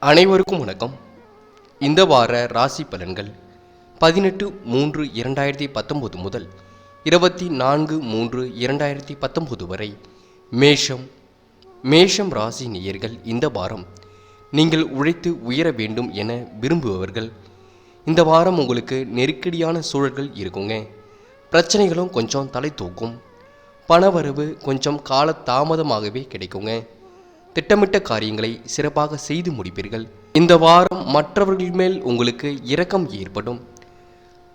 அனைவருக்கும் வணக்கம். இந்த வார ராசி பலன்கள் பதினெட்டு மூன்று இரண்டாயிரத்தி பத்தொம்போது முதல் இருபத்தி நான்கு மூன்று இரண்டாயிரத்தி பத்தொம்போது வரை மேஷம் மேஷம் ராசி நேயர்கள் இந்த வாரம் நீங்கள் உழைத்து உயர வேண்டும் என விரும்புபவர்கள். இந்த வாரம் உங்களுக்கு நெருக்கடியான சூழல்கள் இருக்குங்க. பிரச்சனைகளும் கொஞ்சம் தலை தூக்கும். பணவரவு கொஞ்சம் கால தாமதமாகவே கிடைக்குங்க. திட்டமிட்ட காரியங்களை சிறப்பாக செய்து முடிப்பீர்கள். இந்த வாரம் மற்றவர்கள் மேல் உங்களுக்கு இரக்கம் ஏற்படும்.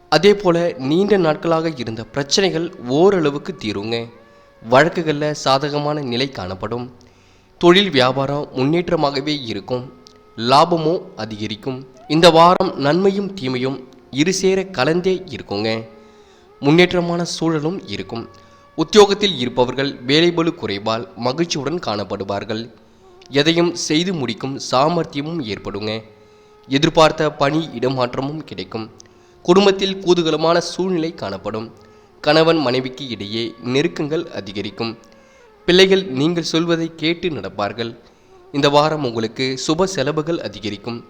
அதே போல நீண்ட நாட்களாக இருந்த பிரச்சனைகள் ஓரளவுக்கு தீருங்க. வழக்குகளில் சாதகமான நிலை காணப்படும். தொழில் வியாபாரம் முன்னேற்றமாகவே இருக்கும். லாபமும் அதிகரிக்கும். இந்த வாரம் நன்மையும் தீமையும் இருசேர கலந்தே இருக்குங்க. முன்னேற்றமான சூழலும் இருக்கும். உத்தியோகத்தில் இருப்பவர்கள் வேலைபளு குறைவால் மகிழ்ச்சியுடன் காணப்படுவார்கள். எதையும் செய்து முடிக்கும் சாமர்த்தியமும் ஏற்படுங்க. எதிர்பார்த்த பணி இடமாற்றமும் கிடைக்கும். குடும்பத்தில் கூதுகலமான சூழ்நிலை காணப்படும். கணவன் மனைவிக்கு இடையே நெருக்கங்கள் அதிகரிக்கும். பிள்ளைகள் நீங்கள் சொல்வதை கேட்டு நடப்பார்கள். இந்த வாரம் உங்களுக்கு சுப செலவுகள் அதிகரிக்கும்.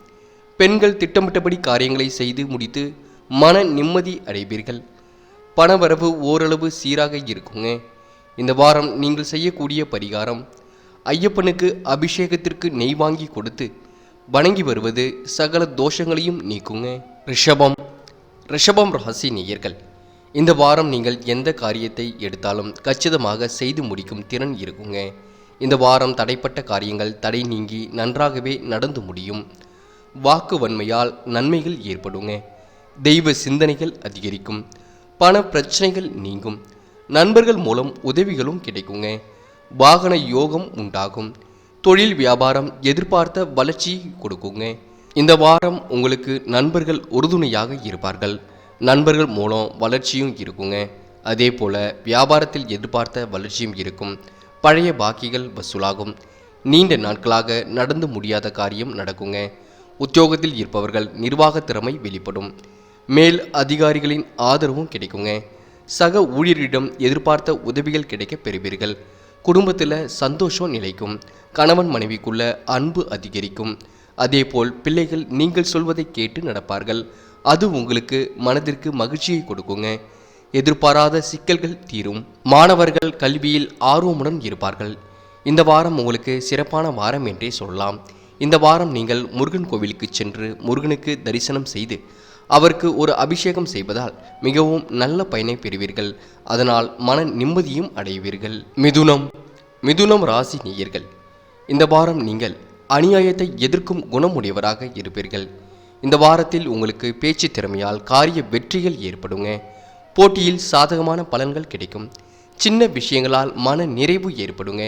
பெண்கள் திட்டமிட்டபடி காரியங்களை செய்து முடித்து மன நிம்மதி அடைவீர்கள். பணவரவு ஓரளவு சீராக இருக்குங்க. இந்த வாரம் நீங்கள் செய்யக்கூடிய பரிகாரம் ஐயப்பனுக்கு அபிஷேகத்திற்கு நெய் வாங்கி கொடுத்து வணங்கி வருவது சகல தோஷங்களையும் நீக்குங்க. ரிஷபம். ரிஷபம் ராசி நேயர்கள் இந்த வாரம் நீங்கள் எந்த காரியத்தை எடுத்தாலும் கச்சிதமாக செய்து முடிக்கும் திறன் இருக்குங்க. இந்த வாரம் தடைப்பட்ட காரியங்கள் தடை நீங்கி நன்றாகவே நடந்து முடியும். வாக்கு வன்மையால் நன்மைகள் ஏற்படுங்க. தெய்வ சிந்தனைகள் அதிகரிக்கும். பண பிரச்சனைகள் நீங்கும். நண்பர்கள் மூலம் உதவிகளும் கிடைக்குங்க. வாகன யோகம் உண்டாகும். தொழில் வியாபாரம் எதிர்பார்த்த வளர்ச்சி கொடுக்குங்க. இந்த வாரம் உங்களுக்கு நண்பர்கள் உறுதுணையாக இருப்பார்கள். நண்பர்கள் மூலம் வளர்ச்சியும் இருக்குங்க. அதே போல வியாபாரத்தில் எதிர்பார்த்த வளர்ச்சியும் இருக்கும். பழைய பாக்கிகள் வசூலாகும். நீண்ட நாட்களாக நடந்து முடியாத காரியம் நடக்குங்க. உத்தியோகத்தில் இருப்பவர்கள் நிர்வாக திறமை வெளிப்படும். மேல் அதிகாரிகளின் ஆதரவும் கிடைக்குங்க. சக ஊழியரிடம் எதிர்பார்த்த உதவிகள் கிடைக்க பெறுவீர்கள். குடும்பத்தில் சந்தோஷம் நிலைக்கும் கணவன் மனைவிக்குள்ள அன்பு அதிகரிக்கும். அதேபோல் பிள்ளைகள் நீங்கள் சொல்வதை கேட்டு நடப்பார்கள். அது உங்களுக்கு மனதிற்கு மகிழ்ச்சியை கொடுக்குங்க. எதிர்பாராத சிக்கல்கள் தீரும். மாணவர்கள் கல்வியில் ஆர்வமுடன் இருப்பார்கள். இந்த வாரம் உங்களுக்கு சிறப்பான வாரம் என்றே சொல்லலாம். இந்த வாரம் நீங்கள் முருகன் கோவிலுக்கு சென்று முருகனுக்கு தரிசனம் செய்து அவருக்கு ஒரு அபிஷேகம் செய்வதால் மிகவும் நல்ல பயனை பெறுவீர்கள். அதனால் மன நிம்மதியும் அடைவீர்கள். மிதுனம் மிதுனம் ராசி நேயர்கள் இந்த வாரம் நீங்கள் அநியாயத்தை எதிர்க்கும் குணமுடையவராக இருப்பீர்கள். இந்த வாரத்தில் உங்களுக்கு பேச்சு திறமையால் காரிய வெற்றிகள் ஏற்படுங்க. போட்டியில் சாதகமான பலன்கள் கிடைக்கும். சின்ன விஷயங்களால் மன நிறைவு ஏற்படுங்க.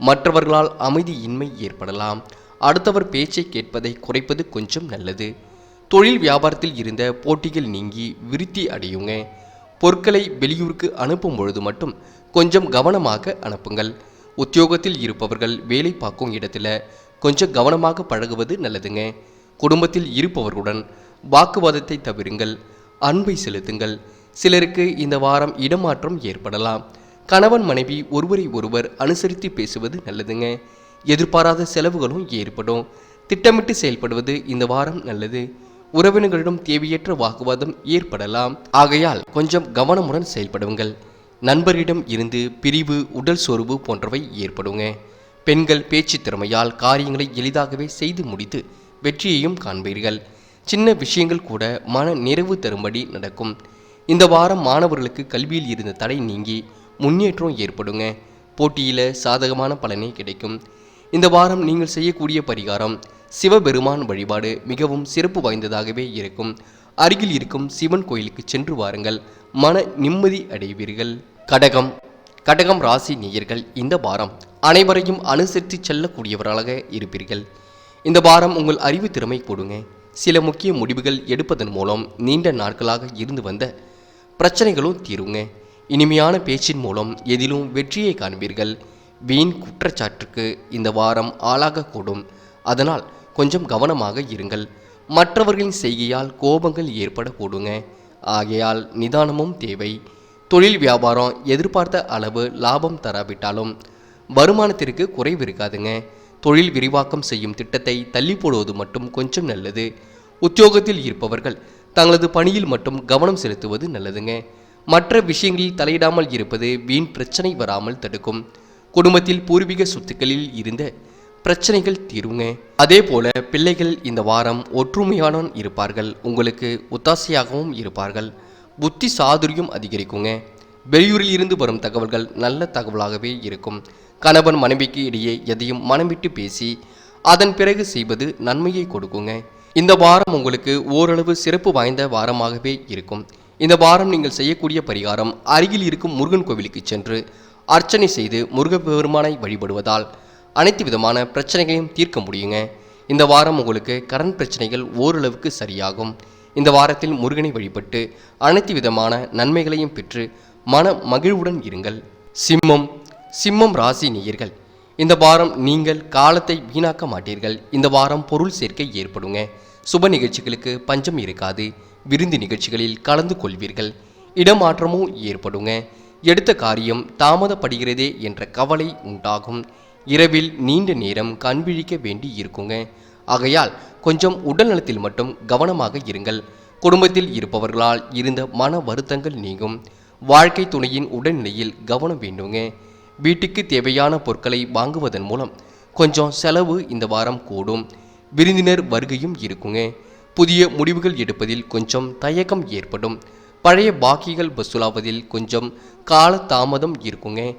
மற்றவர்களால் அமைதியின்மை ஏற்படலாம். அடுத்தவர் பேச்சை கேட்பதை குறைப்பது கொஞ்சம் நல்லது. தொழில் வியாபாரத்தில் இருந்த போட்டிகள் நீங்கி விருத்தி அடையுங்க. பொருட்களை வெளியூருக்கு அனுப்பும் பொழுது மட்டும் கொஞ்சம் கவனமாக அனுப்புங்கள். உத்தியோகத்தில் இருப்பவர்கள் வேலை பார்க்கும் இடத்துல கொஞ்சம் கவனமாக பழகுவது நல்லதுங்க. குடும்பத்தில் இருப்பவர்களுடன் வாக்குவாதத்தை தவிருங்கள். அன்பை செலுத்துங்கள். சிலருக்கு இந்த வாரம் இடமாற்றம் ஏற்படலாம். கணவன் மனைவி ஒருவரை ஒருவர் அனுசரித்து பேசுவது நல்லதுங்க. எதிர்பாராத செலவுகளும் ஏற்படும். திட்டமிட்டு செயல்படுவது இந்த வாரம் நல்லது. உறவினர்களிடம் தேவையற்ற வாக்குவாதம் ஏற்படலாம். ஆகையால் கொஞ்சம் கவனமுடன் செயல்படுங்கள். நண்பரிடம் இருந்து பிரிவு உடல் சோர்வு போன்றவை ஏற்படுங்க. பெண்கள் பேச்சு திறமையால் காரியங்களை எளிதாகவே செய்து முடித்து வெற்றியையும் காண்பீர்கள். சின்ன விஷயங்கள் கூட மன நிறைவு தரும்படி நடக்கும். இந்த வாரம் மாணவர்களுக்கு கல்வியில் இருந்த தடை நீங்கி முன்னேற்றம் ஏற்படுங்க. போட்டியில் சாதகமான பலனே கிடைக்கும். இந்த வாரம் நீங்கள் செய்யக்கூடிய பரிகாரம் சிவபெருமான் வழிபாடு மிகவும் சிறப்பு வாய்ந்ததாகவே இருக்கும். அருகில் இருக்கும் சிவன் கோயிலுக்கு சென்று வாருங்கள். மன நிம்மதி அடைவீர்கள். கடகம். கடகம் ராசி நேயர்கள் இந்த வாரம் அனைவரையும் அனுசரித்து செல்லக்கூடியவர்களாக இருப்பீர்கள். இந்த வாரம் உங்கள் அறிவு திறமை கொடுங்க. சில முக்கிய முடிவுகள் எடுப்பதன் மூலம் நீண்ட நாட்களாக இருந்து வந்த பிரச்சனைகளும் தீருங்க. இனிமையான பேச்சின் மூலம் எதிலும் வெற்றியை காண்பீர்கள். வீண் குற்றச்சாட்டுக்கு இந்த வாரம் ஆளாகக்கூடும். அதனால் கொஞ்சம் கவனமாக இருங்கள். மற்றவர்களின் செய்கையால் கோபங்கள் ஏற்படக்கூடுங்க. ஆகையால் நிதானமும் தேவை. தொழில் வியாபாரம் எதிர்பார்த்த அளவு லாபம் தராவிட்டாலும் வருமானத்திற்கு குறைவு இருக்காதுங்க. தொழில் விரிவாக்கம் செய்யும் திட்டத்தை தள்ளி போடுவது மட்டும் கொஞ்சம் நல்லது. உத்தியோகத்தில் இருப்பவர்கள் தங்களது பணியில் மட்டும் கவனம் செலுத்துவது நல்லதுங்க. மற்ற விஷயங்களில் தலையிடாமல் இருப்பது வீண் பிரச்சனை வராமல் தடுக்கும். குடும்பத்தில் பூர்வீக சொத்துக்களில் இருந்த பிரச்சனைகள் தீருங்க. அதே போல பிள்ளைகள் இந்த வாரம் ஒற்றுமையானோன் இருப்பார்கள். உங்களுக்கு ஒத்தாசையாகவும் இருப்பார்கள். புத்தி சாதுரியம் அதிகரிக்குங்க. வெளியூரில் இருந்து வரும் தகவல்கள் நல்ல தகவலாகவே இருக்கும். கணவன் மனைவிக்கு இடையே எதையும் மனம் விட்டு பேசி அதன் பிறகு செய்வது நன்மையை கொடுக்குங்க. இந்த வாரம் உங்களுக்கு ஓரளவு சிறப்பு வாய்ந்த வாரமாகவே இருக்கும். இந்த வாரம் நீங்கள் செய்யக்கூடிய பரிகாரம் அருகில் இருக்கும் முருகன் கோவிலுக்கு சென்று அர்ச்சனை செய்து முருகப்பெருமானை வழிபடுவதால் அனைத்து விதமான பிரச்சனைகளையும் தீர்க்க முடியுங்க. இந்த வாரம் உங்களுக்கு கடன் பிரச்சனைகள் ஓரளவுக்கு சரியாகும். இந்த வாரத்தில் முருகனை வழிபட்டு அனைத்து விதமான நன்மைகளையும் பெற்று மன மகிழ்வுடன் இருங்கள். சிம்மம் சிம்மம் ராசி நேயர்கள் இந்த வாரம் நீங்கள் காலத்தை வீணாக்க மாட்டீர்கள். இந்த வாரம் பொருள் சேர்க்கை ஏற்படுங்க. சுப நிகழ்ச்சிகளுக்கு பஞ்சம் இருக்காது. விருந்து நிகழ்ச்சிகளில் கலந்து கொள்வீர்கள். இடமாற்றமும் ஏற்படுங்க. எடுத்த காரியம் தாமதப்படுகிறதே என்ற கவலை உண்டாகும். இரவில் நீண்ட நேரம் கண் விழிக்க வேண்டி இருக்குங்க. ஆகையால் கொஞ்சம் உடல் நலத்தில் மட்டும் கவனமாக இருங்கள். குடும்பத்தில் இருப்பவர்களால் இருந்த மன வருத்தங்கள் நீங்கும். வாழ்க்கை துணையின் உடல்நிலையில் கவனம் வேண்டுங்க. வீட்டுக்கு தேவையான பொருட்களை வாங்குவதன் மூலம் கொஞ்சம் செலவு இந்த வாரம் கூடும். விருந்தினர் வருகையும் இருக்குங்க. புதிய முடிவுகள் எடுப்பதில் கொஞ்சம் தயக்கம் ஏற்படும். பழைய பாக்கிகள் வசூலாவதில் கொஞ்சம் கால தாமதம் இருக்குங்க.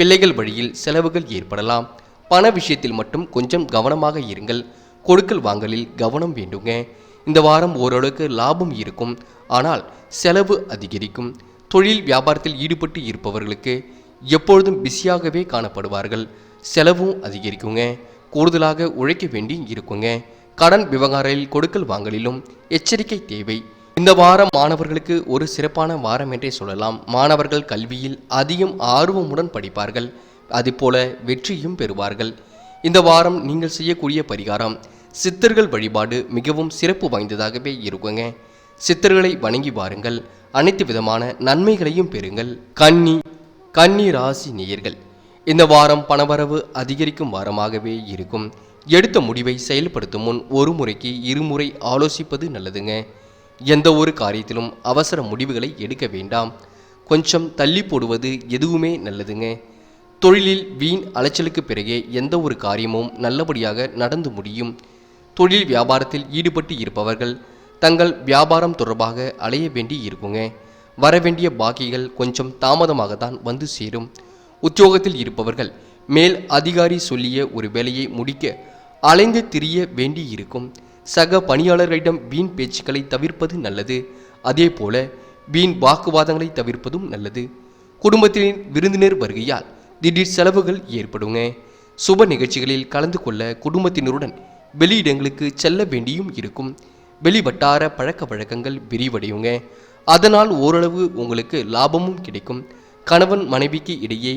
பிள்ளைகள் வழியில் செலவுகள் ஏற்படலாம். பண விஷயத்தில் மட்டும் கொஞ்சம் கவனமாக இருங்கள். கொடுக்கல் வாங்கலில் கவனம் வேண்டுங்க. இந்த வாரம் ஓரளவுக்கு லாபம் இருக்கும். ஆனால் செலவு அதிகரிக்கும். தொழில் வியாபாரத்தில் ஈடுபட்டு இருப்பவர்களுக்கு எப்பொழுதும் பிஸியாகவே காணப்படுவார்கள். செலவும் அதிகரிக்குங்க. கூடுதலாக உழைக்க வேண்டி இருக்குங்க. கடன் விவகாரங்களில் கொடுக்கல் வாங்கலிலும் எச்சரிக்கை தேவை. இந்த வாரம் மாணவர்களுக்கு ஒரு சிறப்பான வாரம் என்றே சொல்லலாம். மாணவர்கள் கல்வியில் அதிகம் ஆர்வமுடன் படிப்பார்கள். அதுபோல வெற்றியும் பெறுவார்கள். இந்த வாரம் நீங்கள் செய்யக்கூடிய பரிகாரம் சித்தர்கள் வழிபாடு மிகவும் சிறப்பு வாய்ந்ததாகவே இருக்குங்க. சித்தர்களை வணங்கி வாருங்கள். அனைத்து விதமான நன்மைகளையும் பெறுங்கள். கன்னி கன்னி ராசி நேயர்கள் இந்த வாரம் பணவரவு அதிகரிக்கும் வாரமாகவே இருக்கும். எடுத்த முடிவை செயல்படுத்தும் முன் ஒரு முறைக்கு இருமுறை ஆலோசிப்பது நல்லதுங்க. எந்த ஒரு காரியத்திலும் அவசர முடிவுகளை எடுக்க வேண்டாம். கொஞ்சம் தள்ளி போடுவது எதுவுமே நல்லதுங்க. தொழிலில் வீண் அலைச்சலுக்கு பிறகே எந்த ஒரு காரியமும் நல்லபடியாக நடந்து முடியும். தொழில் வியாபாரத்தில் ஈடுபட்டு இருப்பவர்கள் தங்கள் வியாபாரம் தொடர்பாக அலைய வேண்டி இருக்குங்க. வரவேண்டிய பாக்கிகள் கொஞ்சம் தாமதமாக தான் வந்து சேரும். உத்தியோகத்தில் இருப்பவர்கள் மேல் அதிகாரி சொல்லிய ஒரு வேலையை முடிக்க அலைந்து திரிய வேண்டி இருக்கும். சக பணியாளர்களிடம் வீண் பேச்சுக்களை தவிர்ப்பது நல்லது. அதே போல வீண் வாக்குவாதங்களை தவிர்ப்பதும் நல்லது. குடும்பத்தின் விருந்தினர் வருகையால் திடீர் செலவுகள் ஏற்படுங்க. சுப நிகழ்ச்சிகளில் கலந்து கொள்ள குடும்பத்தினருடன் வெளியிடங்களுக்கு செல்ல வேண்டியும் இருக்கும். வெளி வட்டார பழக்க வழக்கங்கள் விரிவடையுங்க. அதனால் ஓரளவு உங்களுக்கு லாபமும் கிடைக்கும். கணவன் மனைவிக்கு இடையே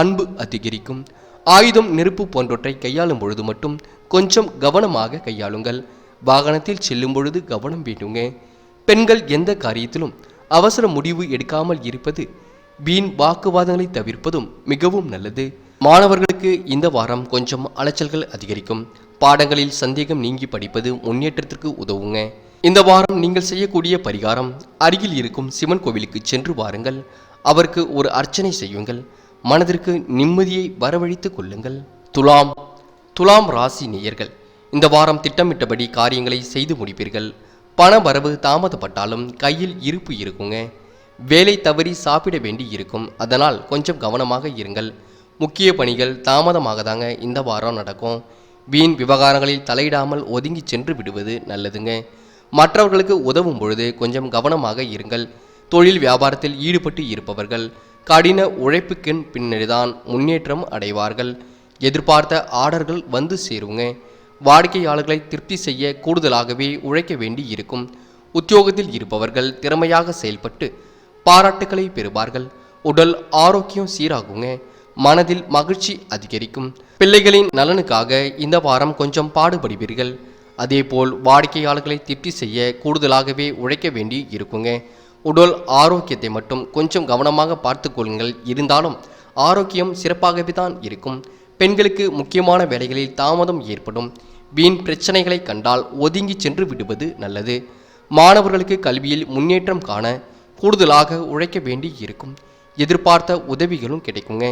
அன்பு அதிகரிக்கும். ஆயுதம் நெருப்பு போன்றவற்றை கையாளும் பொழுது மட்டும் கொஞ்சம் கவனமாக கையாளுங்கள். வாகனத்தில் செல்லும் பொழுது கவனம் வேண்டுங்க. பெண்கள் எந்த காரியத்திலும் அவசர முடிவு எடுக்காமல் இருப்பது வீண் வாக்குவாதங்களை தவிர்ப்பதும் மிகவும் நல்லது. மாணவர்களுக்கு இந்த வாரம் கொஞ்சம் அலைச்சல்கள் அதிகரிக்கும். பாடங்களில் சந்தேகம் நீங்கி படிப்பது முன்னேற்றத்திற்கு உதவுங்க. இந்த வாரம் நீங்கள் செய்யக்கூடிய பரிகாரம் அருகில் இருக்கும் சிவன் கோவிலுக்கு சென்று வாருங்கள். அவருக்கு ஒரு அர்ச்சனை செய்யுங்கள். மனதிற்கு நிம்மதியை வரவழைத்துக் கொள்ளுங்கள். துலாம் துலாம் ராசி நேயர்கள். இந்த வாரம் திட்டமிட்டபடி காரியங்களை செய்து முடிப்பீர்கள். பண வரவு தாமதப்பட்டாலும் கையில் இருப்பு இருக்குங்க. வேலை தவறி சாப்பிட வேண்டி இருக்கும். அதனால் கொஞ்சம் கவனமாக இருங்கள். முக்கிய பணிகள் தாமதமாக தாங்க இந்த வாரம் நடக்கும். வீண் விவகாரங்களில் தலையிடாமல் ஒதுங்கி சென்று விடுவது நல்லதுங்க. மற்றவர்களுக்கு உதவும் பொழுது கொஞ்சம் கவனமாக இருங்கள். தொழில் வியாபாரத்தில் ஈடுபட்டு இருப்பவர்கள் கடின உழைப்புக்கின் பின்னர்தான் முன்னேற்றம் அடைவார்கள். எதிர்பார்த்த ஆர்டர்கள் வந்து சேருங்க. வாடிக்கையாளர்களை திருப்தி செய்ய கூடுதலாகவே உழைக்க வேண்டி இருக்கும் உத்தியோகத்தில் இருப்பவர்கள் திறமையாக செயல்பட்டு பாராட்டுக்களை பெறுவார்கள். உடல் ஆரோக்கியம் சீராகுங்க. மனதில் மகிழ்ச்சி அதிகரிக்கும். பிள்ளைகளின் நலனுக்காக இந்த வாரம் கொஞ்சம் பாடுபடுவீர்கள். அதேபோல் வாடிக்கையாளர்களை திருப்தி செய்ய கூடுதலாகவே உழைக்க வேண்டி இருக்குங்க உடல் ஆரோக்கியத்தை மட்டும் கொஞ்சம் கவனமாக பார்த்து கொள்ளுங்கள். இருந்தாலும் ஆரோக்கியம் சிறப்பாகவே தான் இருக்கும். பெண்களுக்கு முக்கியமான வேலைகளில் தாமதம் ஏற்படும். வீண் பிரச்சனைகளை கண்டால் ஒதுங்கி சென்று விடுவது நல்லது. மாணவர்களுக்கு கல்வியில் முன்னேற்றம் காண கூடுதலாக உழைக்க வேண்டி இருக்கும். எதிர்பார்த்த உதவிகளும் கிடைக்குங்க.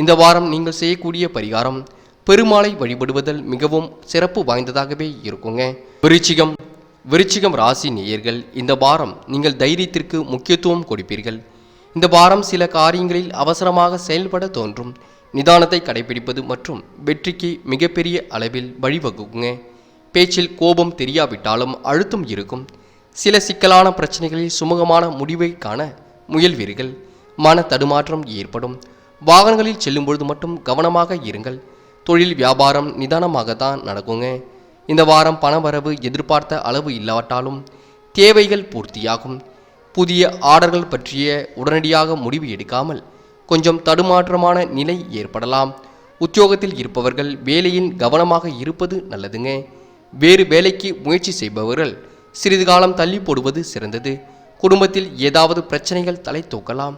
இந்த வாரம் நீங்கள் செய்யக்கூடிய பரிகாரம் பெருமாளை வழிபடுவதில் மிகவும் சிறப்பு வாய்ந்ததாகவே இருக்குங்க. விருச்சிகம் விருச்சிகம் ராசி நேயர்கள் இந்த வாரம் நீங்கள் தைரியத்திற்கு முக்கியத்துவம் கொடுப்பீர்கள். இந்த வாரம் சில காரியங்களில் அவசரமாக செயல்பட தோன்றும். நிதானத்தை கடைபிடிப்பது மற்றும் வெற்றிக்கு மிகப்பெரிய அளவில் வழிவகுக்குங்க பேச்சில் கோபம் தெரியாவிட்டாலும் அழுத்தம் இருக்கும். சில சிக்கலான பிரச்சனைகளில் சுமூகமான முடிவை காண முயல்வீர்கள். மன தடுமாற்றம் ஏற்படும். வாகனங்களில் செல்லும் பொழுது மட்டும் கவனமாக இருங்கள். தொழில் வியாபாரம் நிதானமாக தான் நடக்குங்க. இந்த வாரம் பணவரவு எதிர்பார்த்த அளவு இல்லாவிட்டாலும் தேவைகள் பூர்த்தியாகும். புதிய ஆர்டர்கள் பற்றிய உடனடியாக முடிவு எடுக்காமல் கொஞ்சம் தடுமாற்றமான நிலை ஏற்படலாம். உத்தியோகத்தில் இருப்பவர்கள் வேலையில் கவனமாக இருப்பது நல்லதுங்க. வேறு வேலைக்கு முயற்சி செய்பவர்கள் சிறிது காலம் தள்ளி போடுவது சிறந்தது. குடும்பத்தில் ஏதாவது பிரச்சனைகள் தலை தூக்கலாம்.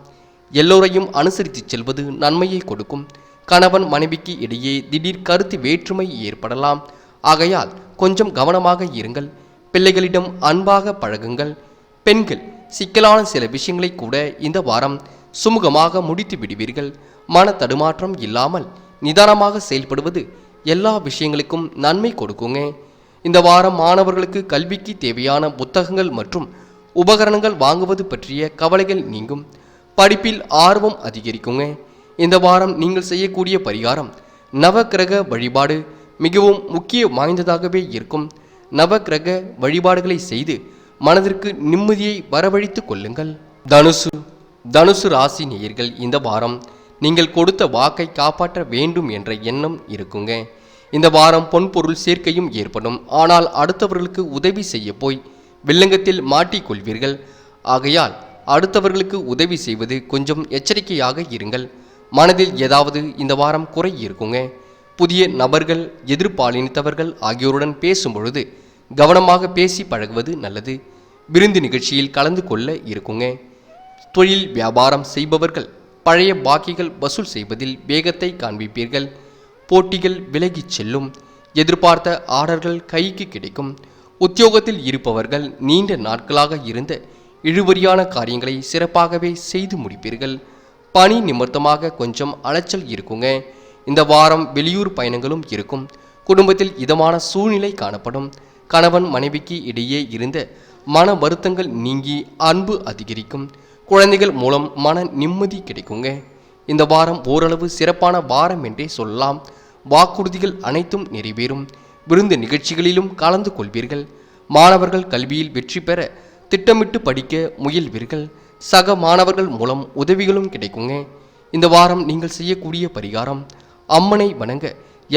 எல்லோரையும் அனுசரித்து செல்வது நன்மையை கொடுக்கும். கணவன் மனைவிக்கு இடையே திடீர் கருத்து வேற்றுமை ஏற்படலாம். ஆகையால் கொஞ்சம் கவனமாக இருங்கள். பிள்ளைகளிடம் அன்பாக பழகுங்கள். பெண்கள் சிக்கலான சில விஷயங்களை கூட இந்த வாரம் சுமூகமாக முடித்து விடுவீர்கள். மன தடுமாற்றம் இல்லாமல் நிதானமாக செயல்படுவது எல்லா விஷயங்களுக்கும் நன்மை கொடுக்குங்க. இந்த வாரம் மாணவர்களுக்கு கல்விக்கு தேவையான புத்தகங்கள் மற்றும் உபகரணங்கள் வாங்குவது பற்றிய கவலைகள் நீங்கும். படிப்பில் ஆர்வம் அதிகரிக்குங்க. இந்த வாரம் நீங்கள் செய்யக்கூடிய பரிகாரம் நவக்கிரக வழிபாடு மிகவும் முக்கிய வாய்ந்ததாகவே இருக்கும். நவக்கிரக வழிபாடுகளை செய்து மனதிற்கு நிம்மதியை வரவழைத்துக் கொள்ளுங்கள். தனுசு தனுசு ராசி நேயர்கள் இந்த வாரம் நீங்கள் கொடுத்த வாக்கை காப்பாற்ற வேண்டும் என்ற எண்ணம் இருக்குங்க. இந்த வாரம் பொன்பொருள் சேர்க்கையும் ஏற்படும். ஆனால் அடுத்தவர்களுக்கு உதவி செய்ய போய் வில்லங்கத்தில் மாட்டிக்கொள்வீர்கள் ஆகையால் அடுத்தவர்களுக்கு உதவி செய்வது கொஞ்சம் எச்சரிக்கையாக இருங்கள். மனதில் ஏதாவது இந்த வாரம் குறை இருக்குங்க. புதிய நபர்கள் எதிர்பாலினத்தவர்கள் ஆகியோருடன் பேசும் பொழுது கவனமாக பேசி பழகுவது நல்லது. விருந்து நிகழ்ச்சியில் கலந்து கொள்ள இருக்குங்க. தொழில் வியாபாரம் செய்பவர்கள் பழைய பாக்கிகள் வசூல் செய்வதில் வேகத்தை காண்பிப்பீர்கள். போட்டிகள் விலகிச் செல்லும். எதிர்பார்த்த ஆர்டர்கள் கைக்கு கிடைக்கும். உத்தியோகத்தில் இருப்பவர்கள் நீண்ட நாட்களாக இருந்த இழுபறியான காரியங்களை சிறப்பாகவே செய்து முடிப்பீர்கள். பணி நிமித்தமாக கொஞ்சம் அலைச்சல் இருக்குங்க. இந்த வாரம் வெளியூர் பயணங்களும் இருக்கும். குடும்பத்தில் இதமான சூழ்நிலை காணப்படும். கணவன் மனைவிக்கு இடையே இருந்த மன வருத்தங்கள் நீங்கி அன்பு அதிகரிக்கும். குழந்தைகள் மூலம் மன நிம்மதி கிடைக்குங்க. இந்த வாரம் ஓரளவு சிறப்பான வாரம் என்றே சொல்லலாம். வாக்குறுதிகள் அனைத்தும் நிறைவேறும். விருந்து நிகழ்ச்சிகளிலும் கலந்து கொள்வீர்கள். மாணவர்கள் கல்வியில் வெற்றி பெற திட்டமிட்டு படிக்க முயல்வீர்கள். சக மாணவர்கள் மூலம் உதவிகளும் கிடைக்குங்க. இந்த வாரம் நீங்கள் செய்யக்கூடிய பரிகாரம் அம்மனை வணங்க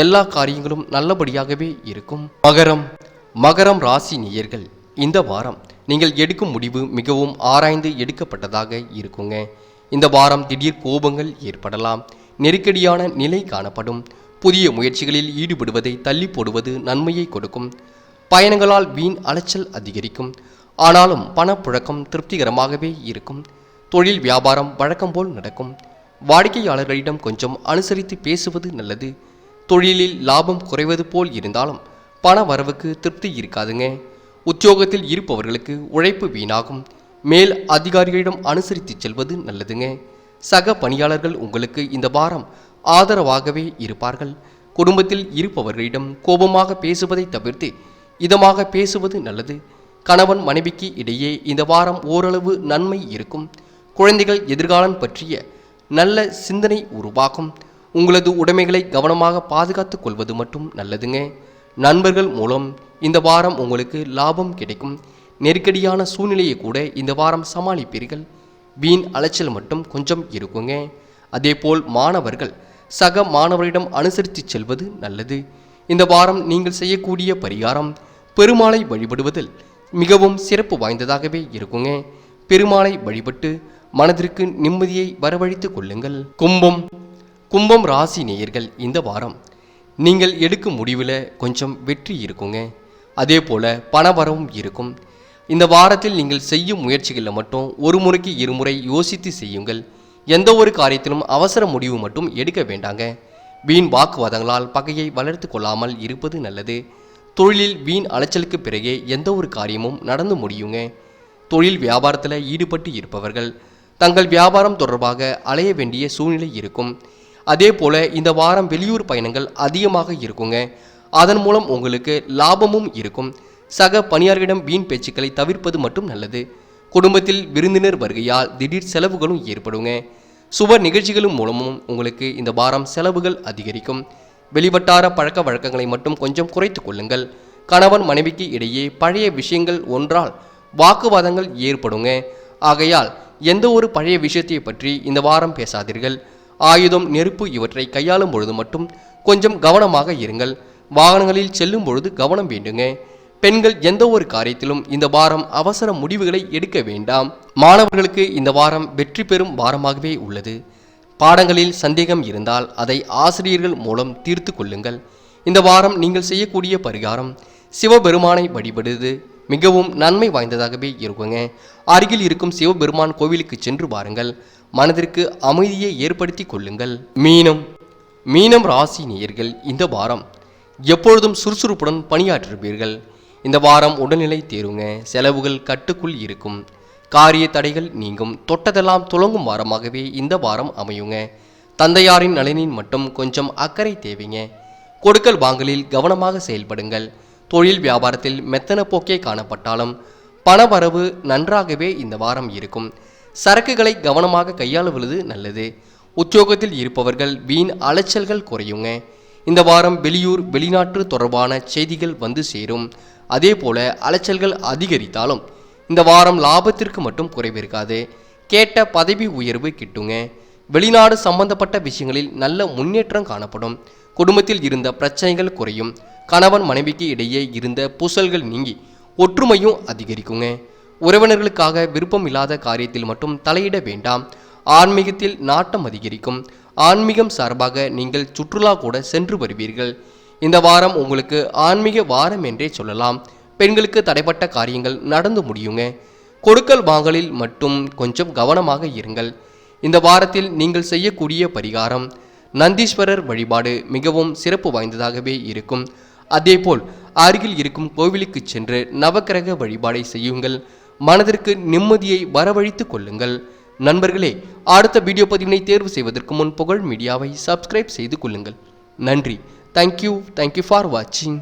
எல்லா காரியங்களும் நல்லபடியாகவே இருக்கும். மகரம் மகரம் ராசி நேயர்கள் இந்த வாரம் நீங்கள் எடுக்கும் முடிவு மிகவும் ஆராய்ந்து எடுக்கப்பட்டதாக இருக்குங்க. இந்த வாரம் திடீர் கோபங்கள் ஏற்படலாம். நெருக்கடியான நிலை காணப்படும். புதிய முயற்சிகளில் ஈடுபடுவதை தள்ளி போடுவது நன்மையை கொடுக்கும். பயணங்களால் வீண் அலைச்சல் அதிகரிக்கும். ஆனாலும் பணப்புழக்கம் திருப்திகரமாகவே இருக்கும். தொழில் வியாபாரம் வழக்கம் போல் நடக்கும். வாடிக்கையாளர்களிடம் கொஞ்சம் அனுசரித்து பேசுவது நல்லது. தொழிலில் லாபம் குறைவது போல் இருந்தாலும் பண வரவுக்கு திருப்தி இருக்காதுங்க. உத்தியோகத்தில் இருப்பவர்களுக்கு உழைப்பு வீணாகும். மேல் அதிகாரிகளிடம் அனுசரித்து செல்வது நல்லதுங்க. சக பணியாளர்கள் உங்களுக்கு இந்த வாரம் ஆதரவாகவே இருப்பார்கள். குடும்பத்தில் இருப்பவர்களிடம் கோபமாக பேசுவதை தவிர்த்து இதமாக பேசுவது நல்லது. கணவன் மனைவிக்கு இடையே இந்த வாரம் ஓரளவு நன்மை இருக்கும். குழந்தைகள் எதிர்காலம் பற்றிய நல்ல சிந்தனை உருவாகும். உங்களது உடைமைகளை கவனமாக பாதுகாத்துக் கொள்வது மட்டும் நல்லதுங்க. நண்பர்கள் மூலம் இந்த வாரம் உங்களுக்கு லாபம் கிடைக்கும். நெருக்கடியான சூழ்நிலையை கூட இந்த வாரம் சமாளிப்பீர்கள். வீண் அலைச்சல் மட்டும் கொஞ்சம் இருக்குங்க. அதேபோல் மாணவர்கள் சக மாணவரிடம் அனுசரித்து செல்வது நல்லது. இந்த வாரம் நீங்கள் செய்யக்கூடிய பரிகாரம் பெருமாளை வழிபடுவதில் மிகவும் சிறப்பு வாய்ந்ததாகவே இருக்குங்க. பெருமாளை வழிபட்டு மனதிற்கு நிம்மதியை வரவழைத்துக் கொள்ளுங்கள். கும்பம் கும்பம் ராசி நேயர்கள் இந்த வாரம் நீங்கள் எடுக்கும் முடிவில் கொஞ்சம் வெற்றி இருக்குங்க. அதே போல் பணவரவும் இருக்கும். இந்த வாரத்தில் நீங்கள் செய்யும் முயற்சிகளில் மட்டும் ஒரு முறைக்கு இருமுறை யோசித்து செய்யுங்கள். எந்த ஒரு காரியத்திலும் அவசர முடிவு மட்டும் எடுக்க வேண்டாங்க. வீண் வாக்குவாதங்களால் பகையை வளர்த்து கொள்ளாமல் இருப்பது நல்லது. தொழிலில் வீண் அலைச்சலுக்கு பிறகே எந்த ஒரு காரியமும் நடந்து முடியுங்க. தொழில் வியாபாரத்தில் ஈடுபட்டு இருப்பவர்கள் தங்கள் வியாபாரம் தொடர்பாக அலைய வேண்டிய சூழ்நிலை இருக்கும். அதே போல இந்த வாரம் வெளியூர் பயணங்கள் அதிகமாக இருக்குங்க. அதன் மூலம் உங்களுக்கு லாபமும் இருக்கும். சக பணியாளர்களிடம் வீண் பேச்சுக்களை தவிர்ப்பது மட்டும் நல்லது. குடும்பத்தில் விருந்தினர் வருகையால் திடீர் செலவுகளும் ஏற்படுங்க. சுப நிகழ்ச்சிகளும் மூலமும் உங்களுக்கு இந்த வாரம் செலவுகள் அதிகரிக்கும். வெளிவட்டார பழக்க வழக்கங்களை மட்டும் கொஞ்சம் குறைத்து கொள்ளுங்கள். கணவன் மனைவிக்கு இடையே பழைய விஷயங்கள் ஒன்றால் வாக்குவாதங்கள் ஏற்படுங்க. ஆகையால் எந்த ஒரு பழைய விஷயத்தை பற்றி இந்த வாரம் பேசாதீர்கள். ஆயுதம் நெருப்பு இவற்றை கையாளும் பொழுது மட்டும் கொஞ்சம் கவனமாக இருங்கள். வாகனங்களில் செல்லும் பொழுது கவனம் வேண்டுங்க. பெண்கள் எந்த ஒரு காரியத்திலும் இந்த வாரம் அவசர முடிவுகளை எடுக்க வேண்டாம். மாணவர்களுக்கு இந்த வாரம் வெற்றி பெறும் வாரமாகவே உள்ளது. பாடங்களில் சந்தேகம் இருந்தால் அதை ஆசிரியர்கள் மூலம் தீர்த்து கொள்ளுங்கள். இந்த வாரம் நீங்கள் செய்யக்கூடிய பரிகாரம் சிவபெருமானை வழிபடுவது மிகவும் நன்மை வாய்ந்ததாகவே இருக்குங்க. அருகில் இருக்கும் சிவபெருமான் கோவிலுக்கு சென்று பாருங்கள் மனதிற்கு அமைதியை ஏற்படுத்தி கொள்ளுங்கள். மீனம். மீனம் ராசி நேயர்கள் இந்த வாரம் எப்பொழுதும் சுறுசுறுப்புடன் பணியாற்றுவீர்கள். இந்த வாரம் உடல்நிலை தேருங்க. செலவுகள் கட்டுக்குள் இருக்கும். காரிய தடைகள் நீங்கும். தொட்டதெல்லாம் துளங்கும் வாரமாகவே இந்த வாரம் அமையுங்க. தந்தையாரின் நலனின் மட்டும் கொஞ்சம் அக்கறை தேவைங்க. கொடுக்கல் வாங்கலில் கவனமாக செயல்படுங்கள். தொழில் வியாபாரத்தில் மெத்தன போக்கே காணப்பட்டாலும் பணவரவு நன்றாகவே இந்த வாரம் இருக்கும். சரக்குகளை கவனமாக கையாளுவது நல்லது. உத்தியோகத்தில் இருப்பவர்கள் வீண் அலைச்சல்கள் குறையுங்க. இந்த வாரம் வெளியூர் வெளிநாட்டு தொடர்பான செய்திகள் வந்து சேரும். அதே போல அலைச்சல்கள் அதிகரித்தாலும் இந்த வாரம் லாபத்திற்கு மட்டும் குறைவிருக்காது. கேட்ட பதவி உயர்வு கிட்டுங்க. வெளிநாடு சம்பந்தப்பட்ட விஷயங்களில் நல்ல முன்னேற்றம் காணப்படும். குடும்பத்தில் இருந்த பிரச்சனைகள் குறையும். கணவன் மனைவிக்கு இடையே இருந்த பூசல்கள் நீங்கி ஒற்றுமையும் அதிகரிக்குங்க. உறவினர்களுக்காக விருப்பம் இல்லாத காரியத்தில் மட்டும் தலையிட வேண்டாம். ஆன்மீகத்தில் நாட்டம் அதிகரிக்கும். ஆன்மீகம் சார்பாக நீங்கள் சுற்றுலா கூட சென்று வருவீர்கள். இந்த வாரம் உங்களுக்கு ஆன்மீக வாரம் என்றே சொல்லலாம். பெண்களுக்கு தடைப்பட்ட காரியங்கள் நடந்து முடியுங்க. கொடுக்கல் வாங்கலில் மட்டும் கொஞ்சம் கவனமாக இருங்கள். இந்த வாரத்தில் நீங்கள் செய்யக்கூடிய பரிகாரம் நந்தீஸ்வரர் வழிபாடு மிகவும் சிறப்பு வாய்ந்ததாகவே இருக்கும். அதேபோல் அருகில் இருக்கும் கோவிலுக்கு சென்று நவக்கிரக வழிபாடை செய்யுங்கள். மனதிற்கு நிம்மதியை வரவழைத்துக் கொள்ளுங்கள். நண்பர்களே அடுத்த வீடியோ பதிவினை தேர்வு செய்வதற்கு முன் புகழ் மீடியாவை சப்ஸ்கிரைப் செய்து கொள்ளுங்கள். நன்றி. தேங்க்யூ தேங்க்யூ ஃபார் வாட்சிங்